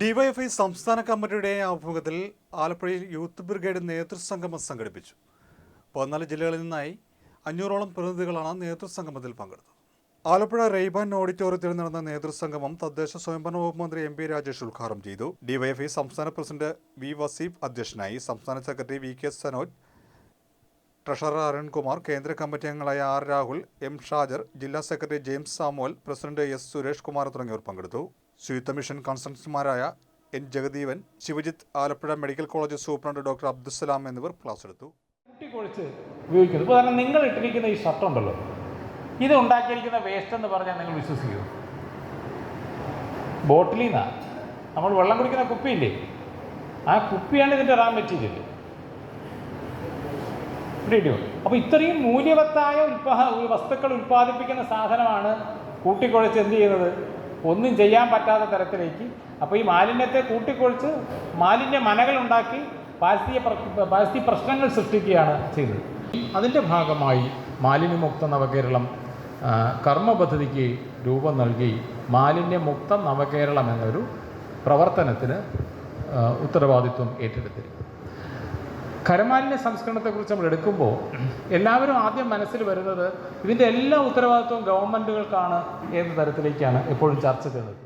DYFI സംസ്ഥാന കമ്മിറ്റിയുടെ ആഭിമുഖ്യത്തിൽ ആലപ്പുഴയിൽ യൂത്ത് ബ്രിഗേഡ് നേതൃസംഗമം സംഘടിപ്പിച്ചു. പതിനാല് ജില്ലകളിൽ നിന്നായി അഞ്ഞൂറോളം പ്രതിനിധികളാണ് നേതൃസംഗമത്തിൽ പങ്കെടുത്തത്. ആലപ്പുഴ റെയ്ബാൻ ഓഡിറ്റോറിയത്തിൽ നടന്ന നേതൃസംഗമം തദ്ദേശ സ്വയംഭരണ വകുപ്പ് മന്ത്രി എം പി രാജേഷ് ഉദ്ഘാടനം ചെയ്തു. ഡിവൈഎഫ്ഐ സംസ്ഥാന പ്രസിഡന്റ് വി വസീഫ് അധ്യക്ഷനായി സംസ്ഥാന secretary V K Sanoj treasurer Arunkumar കേന്ദ്ര കമ്മിറ്റി അംഗങ്ങളായ ആർ രാഹുൽ എം ഷാജർ ജില്ലാ secretary James Samuel president S Suresh Kumar തുടങ്ങിയവർ പങ്കെടുത്തു. ശുചിത്വ mission കൺസൾട്ടന്റുമാരായ N Jagadeevan Sivajith Alappuzha medical college superintendent doctor Abdussalam എന്നിവർ ക്ലാസ് എടുത്തു. കുട്ടിക്കൊഴിച്ച് ഉപയോഗിക്കുന്നത് നിങ്ങൾ ഇട്ടിരിക്കുന്ന ഈ ഷർട്ട് ഉണ്ടല്ലോ. ഇത് ഉണ്ടാക്കിയിരിക്കുന്ന വേസ്റ്റ് എന്ന് പറഞ്ഞാൽ നിങ്ങൾ വിശ്വസിക്കുമോ ബോട്ടിലിൽ നമ്മൾ വെള്ളം കുടിക്കുന്ന കുപ്പിയില്ലേ? ആ കുപ്പിയാണ് ഇതിന്റെ റാ മെറ്റീരിയൽ റേഡിയോ അപ്പോൾ ഇത്രയും മൂല്യവത്തായ ഉൽപാ വസ്തുക്കൾ ഉൽപ്പാദിപ്പിക്കുന്ന സാധനമാണ് കൂട്ടിക്കുഴച്ച് എന്ത് ചെയ്യുന്നത്? ഒന്നും ചെയ്യാൻ പറ്റാത്ത തരത്തിലേക്ക്. അപ്പോൾ ഈ മാലിന്യത്തെ കൂട്ടിക്കുഴച്ച് മാലിന്യ മനകൾ ഉണ്ടാക്കി പാരിസ്ഥിതിക പ്ര- പാരിസ്ഥിതിക പ്രശ്നങ്ങൾ സൃഷ്ടിക്കുകയാണ് ചെയ്തത് അതിന്റെ ഭാഗമായി മാലിന്യമുക്ത നവകേരളം കർമ്മ പദ്ധതിക്ക് രൂപം നൽകി മാലിന്യമുക്ത നവകേരളം എന്നൊരു പ്രവർത്തനത്തിന് ഉത്തരവാദിത്വം ഏറ്റെടുത്തിരിക്കുന്നു. ഖരമാലിന്യ സംസ്കരണത്തെക്കുറിച്ച് നമ്മൾ എടുക്കുമ്പോൾ എല്ലാവരും ആദ്യം മനസ്സിൽ വരുന്നത് ഇതിന്റെ എല്ലാ ഉത്തരവാദിത്വവും ഗവൺമെന്റുകൾക്കാണ് എന്ന തരത്തിലേക്കാണ് എപ്പോഴും ചർച്ച ചെയ്യുന്നത്.